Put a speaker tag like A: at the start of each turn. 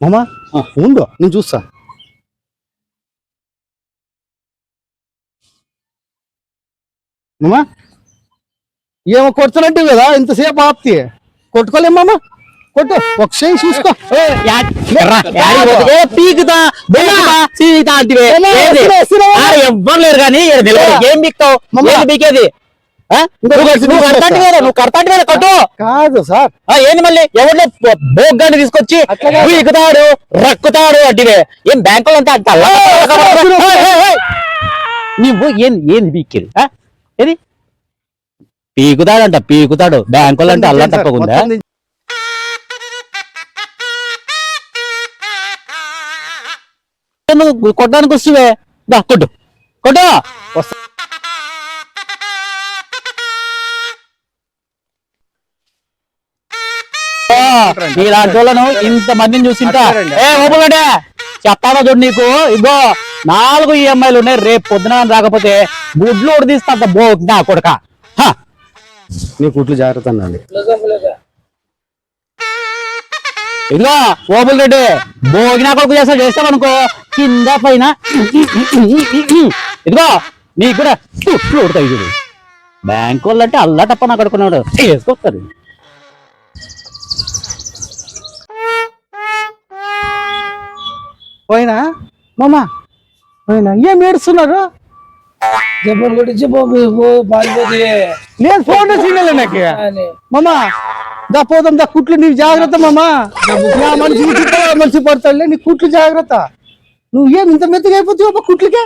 A: మామా? ఉండు. నేను చూస్తా. మామా? ఏమో కొడుతున్నట్టు కదా ఇంతసేపు ఆప్తి. కొట్టుకోలేం మామా? కొట్టు. ఒక చేయి చూసుకో.
B: పీకుతా ఎవ్వరు లేరు కానీ
A: ఏ.
B: ఏంది పీకేది? నువ్వు. కడతాంటి వేరే, కట్టు.
A: కాదు సార్.
B: ఆ, ఏంది మళ్ళీ? ఎవరిలో బోగ్గాన్ని తీసుకొచ్చి. పీకుతాడు రక్కుతాడు అంటివే ఏం బ్యాంకులో అంతా అంత. నువ్వు ఏంది ఏంది పీకేది ఆ? ఏది? పీకుతాడంట పీకుతాడు. బ్యాంకులో అంటే అల్లా తప్పకుండా. నువ్వు కొట్టడానికి వస్తువే. దా కొట్టు. కొట్టు. ఓ, ఇలాంటి వాళ్ళను ఇంత మందిని చూసింటా. ఏ ఓపెగడే చెప్తానో చూడు నీకు? ఇగో నాలుగు ఈఎంఐలు ఉన్నాయి. రేపు పొద్దున రాకపోతే గుడ్లు ఉడిదిస్తా బో నా కొడక.
A: నీ కుట్లు జాగ్రత్త అనండి
B: ఇదిగో ఓపుల్ రెడ్డి భోగినా కొడుకు చేస్తా చేస్తామనుకో కింద పైన. ఇదిగో నీకు కూడా చుట్లు ఉడతాయి చూడు. బ్యాంక్ వాళ్ళు అంటే అల్లా తప్ప నాకు అడుకున్నాడు వేసుకొస్తారు
A: పోయినా? మామా? పోయినా? ఏం ఏడుస్తున్నారు?
C: చెప్పలు కొట్టించి పారిపోతే.
A: లేదు ఫోన్ సిగ్నల్ నాకు. మామా దా పోదాం దా కుట్లు నీకు జాగ్రత్త మామా. మనిషి మనిషి పడతాడులే నీ కుట్లు జాగ్రత్త. నువ్వు ఏం ఇంత మెత్తగా అయిపోతావు కుట్లకే?